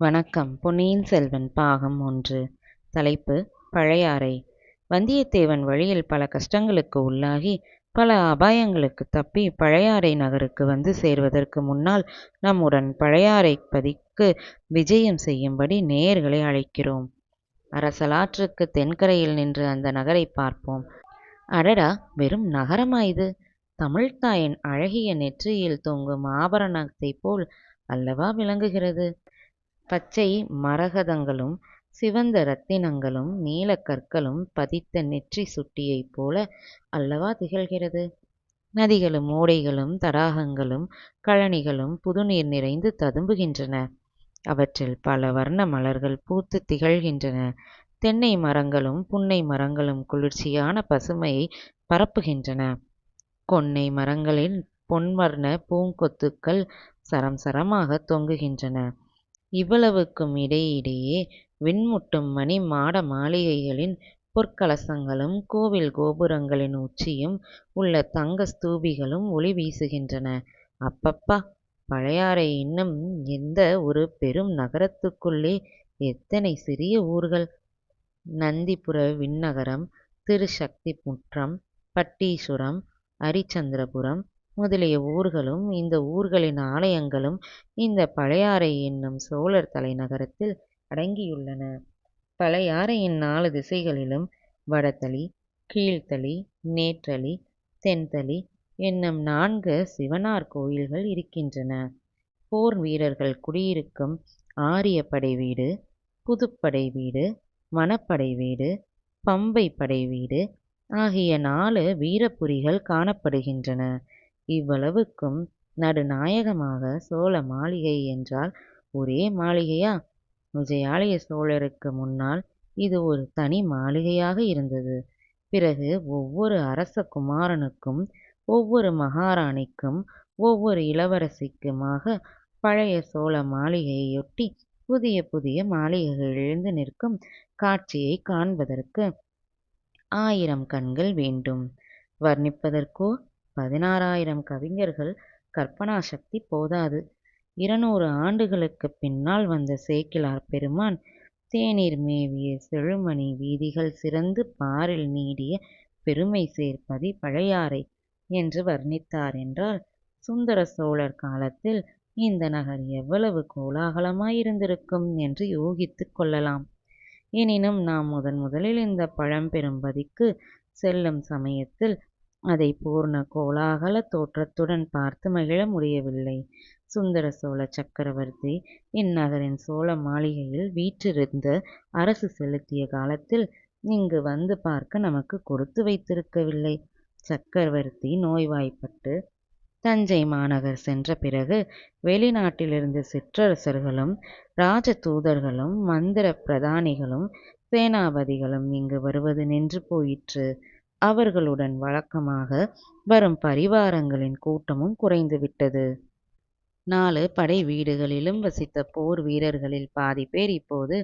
வணக்கம். பொன்னியின் செல்வன் பாகம் ஒன்று. தலைப்பு பழையாறை வந்தியத்தேவன் வழியில் பல கஷ்டங்களுக்கு உள்ளாகி பல அபாயங்களுக்கு தப்பி பழையாறை நகருக்கு வந்து சேர்வதற்கு முன்னால் நம்முடன் பழையாறை பதிக்கு விஜயம் செய்யும்படி நேயர்களை அழைக்கிறோம். அரசலாற்றுக்கு தென்கரையில் நின்று அந்த நகரை பார்ப்போம். அடடா! வெறும் நகரமா இது? தமிழ்தாயின் அழகிய நெற்றியில் தொங்கும் ஆபரணத்தைப் போல் அல்லவா விளங்குகிறது? பச்சை மரகதங்களும் சிவந்த இரத்தினங்களும் நீலக்கற்களும் பதித்த நெற்றி சுட்டியைப் போல அல்லவா திகழ்கிறது? நதிகளும் ஓடைகளும் தடாகங்களும் கழனிகளும் புதுநீர் நிறைந்து ததும்புகின்றன. அவற்றில் பல வர்ண மலர்கள் பூத்து திகழ்கின்றன. தென்னை மரங்களும் புன்னை மரங்களும் குளிர்ச்சியான பசுமையை பரப்புகின்றன. கொன்னை மரங்களில் பொன்வர்ண பூங்கொத்துக்கள் சரம் சரமாக தொங்குகின்றன. இவ்வளவுக்கும் இடையிடையே விண்முட்டும் மணி மாட மாளிகைகளின் பொற்கலசங்களும் கோவில் கோபுரங்களின் உச்சியும் உள்ள தங்க ஸ்தூபிகளும் ஒளி வீசுகின்றன. அப்பப்பா பழையாறை இன்னும் எந்த ஒரு பெரும் நகரத்துக்குள்ளே எத்தனை சிறிய ஊர்கள்? நந்திபுர விண்ணகரம் திருசக்தி முற்றம் பட்டீசுரம் அரிச்சந்திரபுரம் முதலிய ஊர்களும் இந்த ஊர்களின் ஆலயங்களும் இந்த பழையாறை என்னும் சோழர் தலைநகரத்தில் அடங்கியுள்ளன. பழையாறையின் நாலு திசைகளிலும் வடதளி கீழ்த்தளி நேற்றளி தென்தளி என்னும் நான்கு சிவனார் கோயில்கள் இருக்கின்றன. போர் வீரர்கள் குடியிருக்கும் ஆரியப்படை வீடு புதுப்படை வீடு மணப்படை வீடு பம்பை படை வீடு ஆகிய நாலு வீரபுரிகள் காணப்படுகின்றன. இவ்வளவுக்கும் நடுநாயகமாக சோழ மாளிகை என்றால் ஒரே மாளிகையா? விஜயாலய சோழருக்கு முன்னால் இது ஒரு தனி மாளிகையாக இருந்தது. பிறகு ஒவ்வொரு அரச குமாரனுக்கும் ஒவ்வொரு மகாராணிக்கும் ஒவ்வொரு இளவரசிக்குமாக பழைய சோழ மாளிகையொட்டி புதிய புதிய மாளிகைகள் எழுந்து நிற்கும் காட்சியை காண்பதற்கு ஆயிரம் கண்கள் வேண்டும். வர்ணிப்பதற்கோ பதினாறாயிரம் கவிஞர்கள் கற்பனா சக்தி போதாது. இருநூறு ஆண்டுகளுக்கு பின்னால் வந்த சேக்கிலார் பெருமான் தேநீர் மேவிய செழுமணி வீதிகள் சிறந்து பாரில் நீடிய பெருமை சேர்ப்பதி பழையாறை என்று வர்ணித்தார் என்றால் சுந்தர சோழர் காலத்தில் இந்த நகர் எவ்வளவு கோலாகலமாயிருந்திருக்கும் என்று யூகித்து கொள்ளலாம். எனினும் நாம் முதன் முதலில் இந்த பழம்பெரும்பதிக்கு செல்லும் சமயத்தில் அதை பூர்ண கோலாகல தோற்றத்துடன் பார்த்து மகிழ முடியவில்லை. சுந்தர சோழ சக்கரவர்த்தி இந்நகரின் சோழ மாளிகையில் வீற்றிருந்த அரசு செலுத்திய காலத்தில் இங்கு வந்து பார்க்க நமக்கு கொடுத்து வைத்திருக்கவில்லை. சக்கரவர்த்தி நோய்வாய்ப்பட்டு தஞ்சை மாநகர் சென்ற பிறகு வெளிநாட்டிலிருந்து சிற்றரசர்களும் ராஜ தூதர்களும் மந்திர பிரதானிகளும் சேனாபதிகளும் இங்கு வருவது நின்று போயிற்று. அவர்களுடன் வழக்கமாக வரும் பரிவாரங்களின் கூட்டமும் குறைந்துவிட்டது. நாலு படை வீடுகளிலும் வசித்த போர் வீரர்களில் பாதி பேர் இப்போது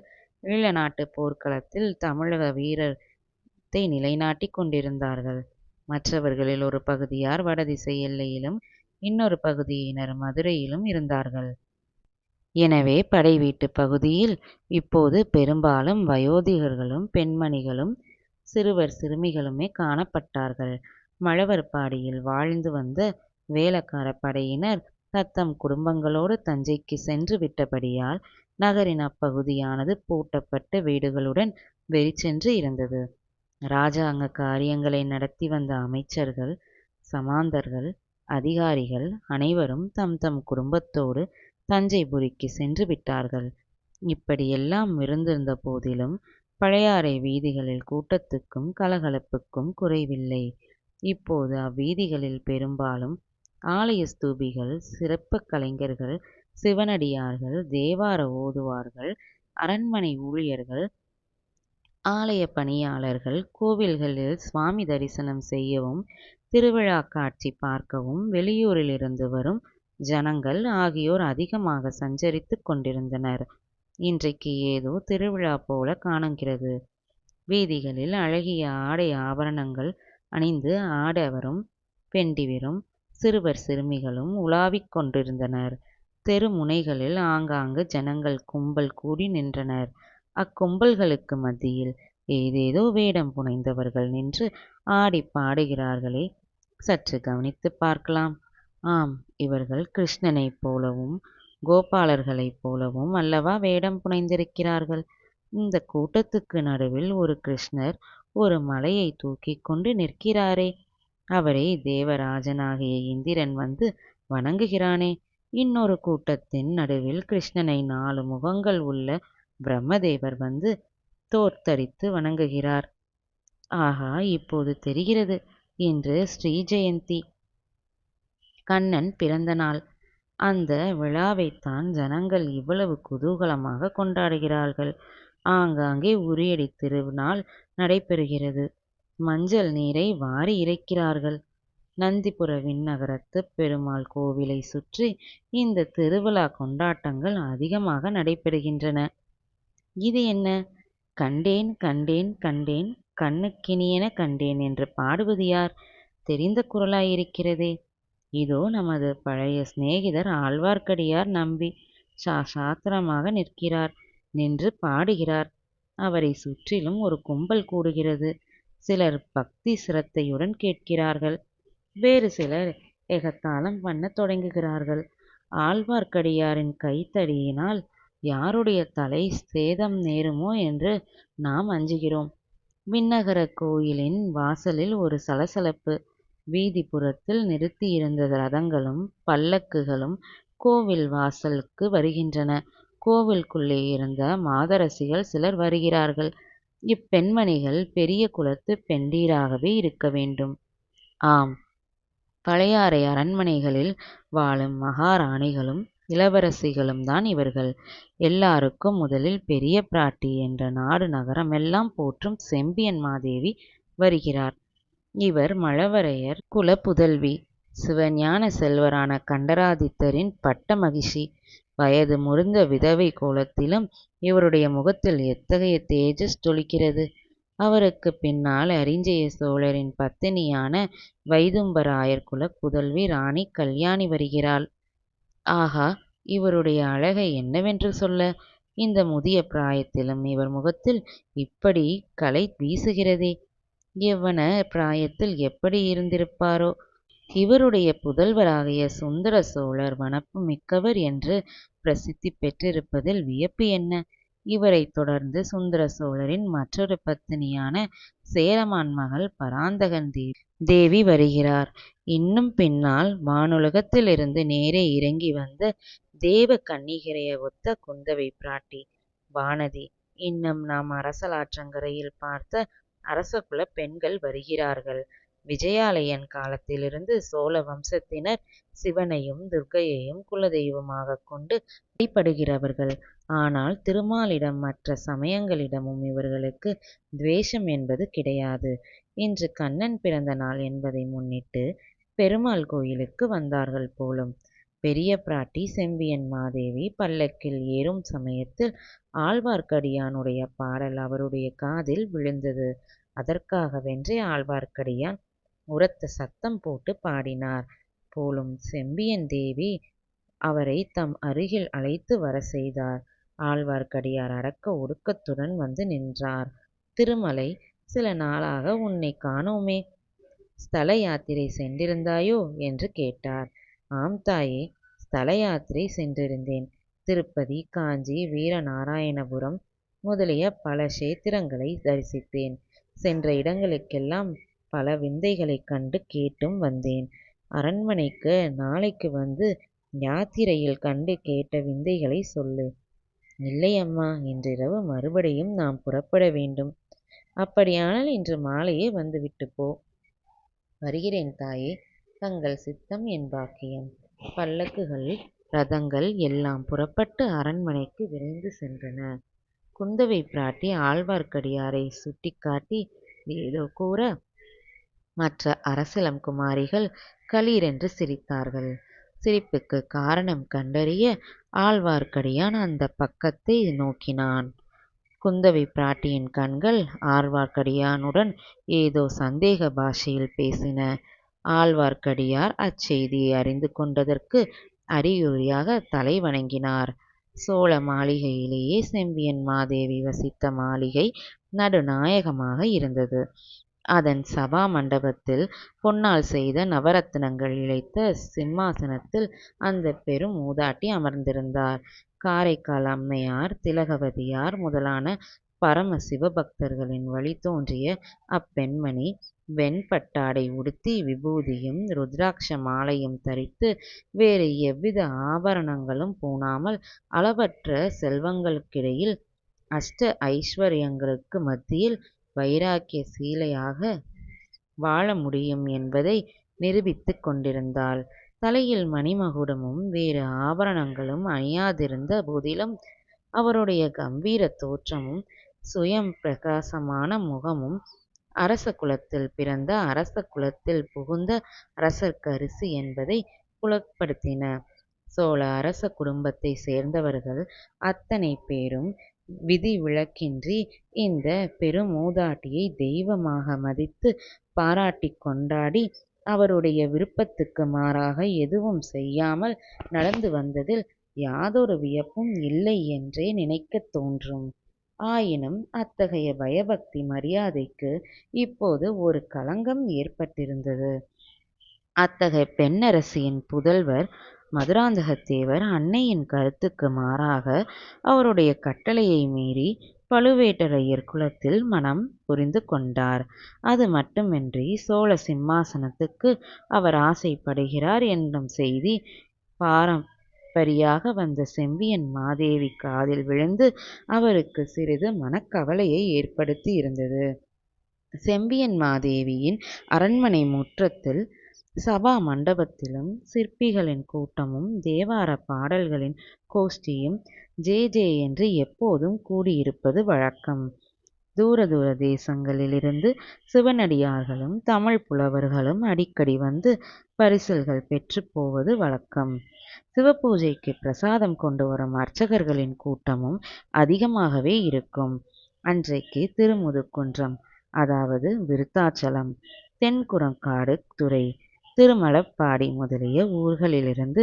ஈழ நாட்டு போர்க்களத்தில் தமிழக வீரத்தை நிலைநாட்டிக் கொண்டிருந்தார்கள். மற்றவர்களில் ஒரு பகுதியார் வடதிசை எல்லையிலும் இன்னொரு பகுதியினர் மதுரையிலும் இருந்தார்கள். எனவே படை வீட்டு பகுதியில் இப்போது பெரும்பாலும் வயோதிகர்களும் பெண்மணிகளும் சிறுவர் சிறுமிகளுமே காணப்பட்டார்கள். மழவர்பாடியில் வாழ்ந்து வந்த வேலக்கார படையினர் தத்தம் குடும்பங்களோடு தஞ்சைக்கு சென்று விட்டபடியால் நகரின் அப்பகுதியானது பூட்டப்பட்ட வீடுகளுடன் வெறிச்சென்று இருந்தது. இராஜாங்க காரியங்களை நடத்தி வந்த அமைச்சர்கள் சமாந்தர்கள் அதிகாரிகள் அனைவரும் தம் தம் குடும்பத்தோடு தஞ்சைபுரிக்கு சென்று விட்டார்கள். இப்படியெல்லாம் இருந்திருந்த போதிலும் பழையாறை வீதிகளில் கூட்டத்துக்கும் கலகலப்புக்கும் குறைவில்லை. இப்போது அவ்வீதிகளில் பெரும்பாலும் ஆலய ஸ்தூபிகள் சிறப்பு கலைஞர்கள் சிவனடியார்கள் தேவார ஓதுவார்கள் அரண்மனை ஊழியர்கள் ஆலய பணியாளர்கள் கோவில்களில் சுவாமி தரிசனம் செய்யவும் திருவிழா காட்சி பார்க்கவும் வெளியூரிலிருந்து வரும் ஜனங்கள் ஆகியோர் அதிகமாக சஞ்சரித்து கொண்டிருந்தனர். இன்றைக்கு ஏதோ திருவிழா போல காணுகிறது வீதிகளில் அழகிய ஆடை ஆபரணங்கள் அணிந்து ஆடவரும் பெண்டிவரும் சிறுவர் சிறுமிகளும் உலாவிக் கொண்டிருந்தனர் தெரு முனைகளில் ஆங்காங்கு ஜனங்கள் கும்பல் கூடி நின்றனர். அக்கும்பல்களுக்கு மத்தியில் ஏதேதோ வேடம் புனைந்தவர்கள் நின்று ஆடி பாடுகிறார்களே சற்று கவனித்துப் பார்க்கலாம். ஆம் இவர்கள் கிருஷ்ணனைப் போலவும் கோபாலர்களைப் போலவும் அல்லவா வேடம் புனைந்திருக்கிறார்கள். இந்தக் கூட்டத்துக்கு நடுவில் ஒரு கிருஷ்ணர் ஒரு மலையைத் தூக்கிக் கொண்டு நிற்கிறாரே அவரை தேவராஜனாகிய இந்திரன் வந்து வணங்குகிறானே இன்னொரு கூட்டத்தின் நடுவில் கிருஷ்ணனை நாலு முகங்கள் உள்ள பிரம்மதேவர் வந்து தோர்த்தரித்து வணங்குகிறார். ஆகா இப்போது தெரிகிறது இன்று ஸ்ரீ ஜெயந்தி. கண்ணன் பிறந்த நாள். அந்த விழாவைத்தான் ஜனங்கள் இவ்வளவு குதூகலமாகக் கொண்டாடுகிறார்கள். ஆங்காங்கே உறியடித் திருநாள் நடைபெறுகிறது. மஞ்சள் நீரை வாரி இறைக்கிறார்கள். நந்திபுர விண்ணகரத்துப் பெருமாள் கோவிலைச் சுற்றி இந்தத் திருவிழாக் கொண்டாட்டங்கள் அதிகமாக நடைபெறுகின்றன. இது என்ன? கண்டேன் கண்டேன் கண்டேன் கண்ணுக்கினியன கண்டேன் என்று பாடுவது யார்? தெரிந்த குரலாயிருக்கிறதே. இதோ நமது பழைய சிநேகிதர் ஆழ்வார்க்கடியார் நம்பி சாக்ஷாத்தாக நிற்கிறார். நின்று பாடுகிறார். அவரை சுற்றிலும் ஒரு கும்பல் கூடுகிறது. சிலர் பக்தி சிரத்தையுடன் கேட்கிறார்கள். வேறு சிலர் எகத்தாளம் பண்ணத் தொடங்குகிறார்கள். ஆழ்வார்க்கடியாரின் கைத்தடியினால் யாருடைய தலை சேதம் நேருமோ என்று நாம் அஞ்சுகிறோம். விண்ணகரக் கோயிலின் வாசலில் ஒரு சலசலப்பு. வீதிப்புறத்தில் நிறுத்தியிருந்த ரதங்களும் பல்லக்குகளும் கோவில் வாசலுக்கு வருகின்றன. கோவிலுக்குள்ளேயிருந்த மாதரசிகள் சிலர் வருகிறார்கள். இப்பெண்மணிகள் பெரிய குலத்துப் பெண்டீராகவே இருக்க வேண்டும். ஆம் பழையாறை அரண்மனைகளில் வாழும் மகாராணிகளும் இளவரசிகளும்தான் இவர்கள். எல்லாருக்கும் முதலில் பெரிய பிராட்டி என்ற நாடு நகரமெல்லாம் போற்றும் செம்பியன் மாதேவி வருகிறார். இவர் மழவரையர் குலப் புதல்வி. சிவஞான செல்வரான கண்டராதித்தரின் பட்ட மகிஷி. வயது முதிர்ந்த விதவை கோலத்திலும் இவருடைய முகத்தில் எத்தகைய தேஜஸ் ஜொலிக்கிறது. அவருக்குப் பின்னால் அரிஞ்சய சோழரின் பத்தினியான வைதும்பராயர் குலப் புதல்வி ராணி கல்யாணி வருகிறாள். ஆகா இவருடைய அழகை என்னவென்று சொல்ல? இந்த முதிய பிராயத்திலும் இவர் முகத்தில் இப்படி கலை வீசுகிறதே. யெவ்வன பிராயத்தில் எப்படி இருந்திருப்பாரோ? இவருடைய புதல்வராகிய சுந்தர சோழர் வனப்பு மிக்கவர் என்று பிரசித்தி பெற்றிருப்பதில் வியப்பு என்ன? இவரைத் தொடர்ந்து சுந்தர சோழரின் மற்றொரு பத்தினியான சேரமான் மகள் பராந்தகன் தேவி வருகிறார். இன்னும் பின்னால் வானுலகத்திலிருந்து நேரே இறங்கி வந்த தேவ கன்னிகையரை ஒத்த குந்தவை பிராட்டி வானதி இன்னும் நாம் அரசலாற்றங்கரையில் பார்த்த அரசகுலப் பெண்கள் வருகிறார்கள். விஜயாலயன் காலத்திலிருந்து சோழ வம்சத்தினர் சிவனையும் துர்க்கையையும் குலதெய்வமாகக் கொண்டு வழிபடுகிறவர்கள். ஆனால் திருமாலிடம் மற்ற சமயங்களிடமும் இவர்களுக்கு துவேஷம் என்பது கிடையாது. இன்று கண்ணன் பிறந்த நாள் என்பதை முன்னிட்டு பெருமாள் கோயிலுக்கு வந்தார்கள் போலும். பெரிய பிராட்டி செம்பியன் மாதேவி பல்லக்கில் ஏறும் சமயத்தில் ஆழ்வார்க்கடியானுடைய பாடல் அவருடைய காதில் விழுந்தது. அதற்காகவென்றே ஆழ்வார்க்கடியான் உரத்த சத்தம் போட்டுப் பாடினார் போலும். செம்பியன் தேவி அவரைத் தம் அருகில் அழைத்து வரச் செய்தார். ஆழ்வார்க்கடியார் அடக்க ஒடுக்கத்துடன் வந்து நின்றார். திருமலை. சில நாளாக உன்னைக் காணோமே. ஸ்தல யாத்திரை சென்றிருந்தாயோ? என்று கேட்டார். ஆம் தாயே. ஸ்தல யாத்திரை சென்றிருந்தேன். திருப்பதி, காஞ்சி, வீரநாராயணபுரம் முதலிய பல க்ஷேத்திரங்களைத் தரிசித்தேன். சென்ற இடங்களுக்கெல்லாம் பல விந்தைகளைக் கண்டு கேட்டும் வந்தேன். அரண்மனைக்கு நாளைக்கு வந்து யாத்திரையில் கண்டு கேட்ட விந்தைகளைச் சொல்லு. இல்லை அம்மா இன்றிரவு மறுபடியும் நாம் புறப்பட வேண்டும். அப்படியானால் இன்று மாலையே வந்துவிட்டுப் போ. வருகிறேன் தாயே. தங்கள் சித்தம் என் பாக்கியம். பல்லக்குகள் ரதங்கள் எல்லாம் புறப்பட்டு அரண்மனைக்கு விரைந்து சென்றன. குந்தவை பிராட்டி ஆழ்வார்க்கடியாரைச் சுட்டிக்காட்டி ஏதோ கூற மற்ற அரசிளம் குமாரிகள் களீரென்று சிரித்தார்கள். சிரிப்புக்குக் காரணம் கண்டறிய ஆழ்வார்க்கடியான் அந்தப் பக்கத்தை நோக்கினான். குந்தவை பிராட்டியின் கண்கள் ஆழ்வார்க்கடியானுடன் ஏதோ சந்தேக பாஷையில் பேசின. ஆழ்வார்க்கடியார் அச்செய்தியை அறிந்து கொண்டதற்கு அறிகுறியாக தலை வணங்கினார். சோழ மாளிகையிலேயே செம்பியன் மாதேவி வசித்த மாளிகை நடுநாயகமாக இருந்தது. அதன் சபா மண்டபத்தில் பொன்னால் செய்த நவரத்தினங்கள் இழைத்த சிம்மாசனத்தில் அந்தப் பெரும் மூதாட்டி அமர்ந்திருந்தார். காரைக்கால் அம்மையார், திலகவதியார் முதலான பரம வழி தோன்றிய அப்பெண்மணி வெண்பட்டாடை உடுத்தி விபூதியும் ருத்ராட்ச மாலையும் தரித்து வேறு எவ்வித ஆபரணங்களும் பூணாமல் அளவற்ற செல்வங்களுக்கிடையில் அஷ்ட ஐஸ்வர்யங்களுக்கு மத்தியில் வைராக்கிய சீலையாக வாழ முடியும் என்பதை நிரூபித்துக் கொண்டிருந்தாள். தலையில் மணிமகுடமும் வேறு ஆபரணங்களும் அணியாதிருந்த போதிலும் அவருடைய கம்பீரத் தோற்றமும் சுயம் பிரகாசமான முகமும் அரச குலத்தில் பிறந்த அரச குலத்தில் புகுந்த அரசர்க்கரிசி என்பதை புலப்படுத்தின. சோழ அரச குடும்பத்தைச் சேர்ந்தவர்கள் அத்தனை பேரும் விதிவிலக்கின்றி இந்தப் பெருமூதாட்டியை தெய்வமாக மதித்துப் பாராட்டிக் கொண்டாடி அவருடைய விருப்பத்துக்கு மாறாக எதுவும் செய்யாமல் நடந்து வந்ததில் யாதொரு வியப்பும் இல்லை என்றே நினைக்கத் தோன்றும். ஆயினும் அத்தகைய பயபக்தி மரியாதைக்கு இப்போது ஒரு களங்கம் ஏற்பட்டிருந்தது. அத்தகைய பெண்ணரசியின் புதல்வர் மதுராந்தகத்தேவர் அன்னையின் கருத்துக்கு மாறாக அவருடைய கட்டளையை மீறி பழுவேட்டரையர் குலத்தில் மணம் புரிந்து கொண்டார். அது மட்டுமின்றி சோழ சிம்மாசனத்துக்கு அவர் ஆசைப்படுகிறார் என்னும் செய்தி பாரம்பரியாக வந்த செம்பியன் மாதேவி காதில் விழுந்து அவருக்கு சிறிது மனக்கவலையை ஏற்படுத்தியிருந்தது. செம்பியன் மாதேவியின் அரண்மனை முற்றத்தில் சபா மண்டபத்திலும் சிற்பிகளின் கூட்டமும் தேவாரப் பாடல்களின் கோஷ்டியும் ஜே. ஜே. என்று எப்போதும் கூடியிருப்பது வழக்கம். தூர தூர தேசங்களிலிருந்து சிவனடியார்களும் தமிழ்ப் புலவர்களும் அடிக்கடி வந்து பரிசில்கள் பெற்றுப் போவது வழக்கம். சிவபூஜைக்கு பிரசாதம் கொண்டு வரும் அர்ச்சகர்களின் கூட்டமும் அதிகமாகவே இருக்கும். அன்றைக்கு திருமுதுகுன்றம் அதாவது விருத்தாசலம், தென்குரங்காடு துறை, திருமலப்பாடி முதலிய ஊர்களிலிருந்து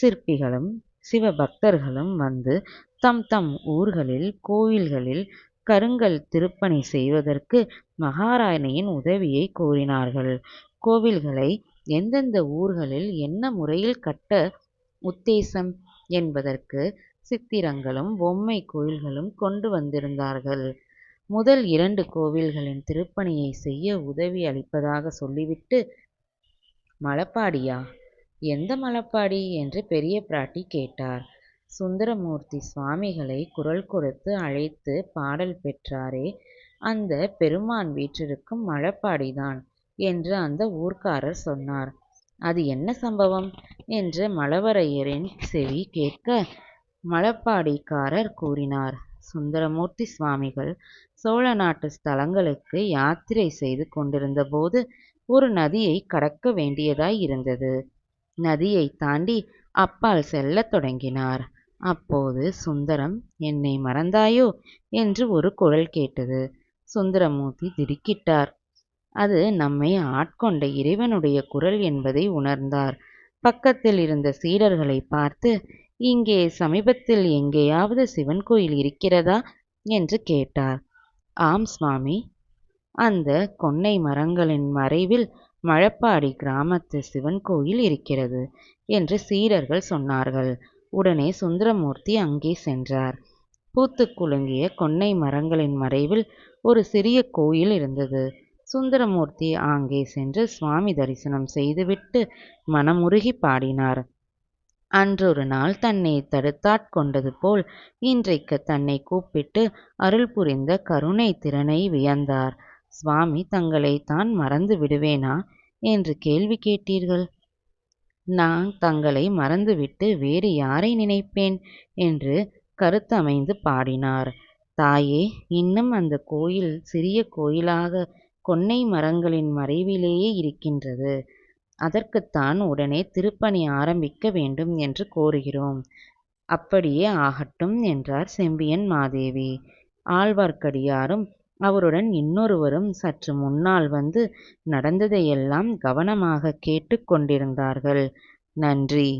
சிற்பிகளும் சிவபக்தர்களும் வந்து தம் தம் ஊர்களில் கோயில்களில் கருங்கல் திருப்பணி செய்வதற்கு மகாராணியின் உதவியை கோரினார்கள். கோவில்களை எந்தெந்த ஊர்களில் என்ன முறையில் கட்ட உத்தேசம் என்பதற்கு சித்திரங்களும் பொம்மைக் கோயில்களும் கொண்டு வந்திருந்தார்கள். முதல் இரண்டு கோவில்களின் திருப்பணியைச் செய்ய உதவி அளிப்பதாகச் சொல்லிவிட்டு மலப்பாடியா எந்த மலப்பாடி என்று பெரிய பிராட்டி கேட்டார். சுந்தரமூர்த்தி சுவாமிகளை குரல் கொடுத்து அழைத்துப் பாடல் பெற்றாரே அந்தப் பெருமான் வீற்றிருக்கும் மழபாடிதான் என்று அந்த ஊர்க்காரர் சொன்னார். அது என்ன சம்பவம்? என்று மழவரையரின் செவி கேட்க மழபாடிக்காரர் கூறினார். சுந்தரமூர்த்தி சுவாமிகள் சோழ நாட்டு ஸ்தலங்களுக்கு யாத்திரை செய்து கொண்டிருந்தபோது ஒரு நதியைக் கடக்க வேண்டியதாய் இருந்தது. நதியைத் தாண்டி அப்பால் செல்லத் தொடங்கினார். அப்போது சுந்தரம் என்னை மறந்தாயோ? என்று ஒரு குரல் கேட்டது. சுந்தரமூர்த்தி திடுக்கிட்டார். அது நம்மை ஆட்கொண்ட இறைவனுடைய குரல் என்பதை உணர்ந்தார். பக்கத்தில் இருந்த சீடர்களைப் பார்த்து இங்கே சமீபத்தில் எங்கேயாவது சிவன் கோயில் இருக்கிறதா? என்று கேட்டார். ஆம் சுவாமி! அந்த கொன்னை மரங்களின் மறைவில் மழப்பாடி கிராமத்து சிவன் கோயில் இருக்கிறது என்று சீடர்கள் சொன்னார்கள். உடனே சுந்தரமூர்த்தி அங்கே சென்றார். பூத்துக் குலுங்கிய கொன்னை மரங்களின் மறைவில் ஒரு சிறிய கோயில் இருந்தது. சுந்தரமூர்த்தி அங்கே சென்று சுவாமி தரிசனம் செய்துவிட்டு மனமுருகிப் பாடினார். அன்றொரு நாள் தன்னைத் தடுத்தாட்கொண்டது போல் இன்றைக்குத் தன்னைக் கூப்பிட்டு அருள் புரிந்த கருணைத் திறனை வியந்தார். சுவாமி தங்களை தான் மறந்து விடுவேனா? என்று கேள்வி கேட்டீர்கள். நான் தங்களை மறந்துவிட்டு வேறு யாரை நினைப்பேன்? என்று கருத்தமைந்து பாடினார். தாயே இன்னும் அந்த கோயில் சிறிய கோயிலாக கொன்னை மரங்களின் மறைவிலேயே இருக்கின்றது. அதற்குத்தான் உடனே திருப்பணி ஆரம்பிக்க வேண்டும் என்று கோருகிறோம். அப்படியே ஆகட்டும் என்றார் செம்பியன் மாதேவி. ஆழ்வார்க்கடியாரும் அவருடன் இன்னொருவரும் சற்று முன்னால் வந்து நடந்ததையெல்லாம் கவனமாகக் கேட்டுக் கொண்டிருந்தார்கள். நன்றி.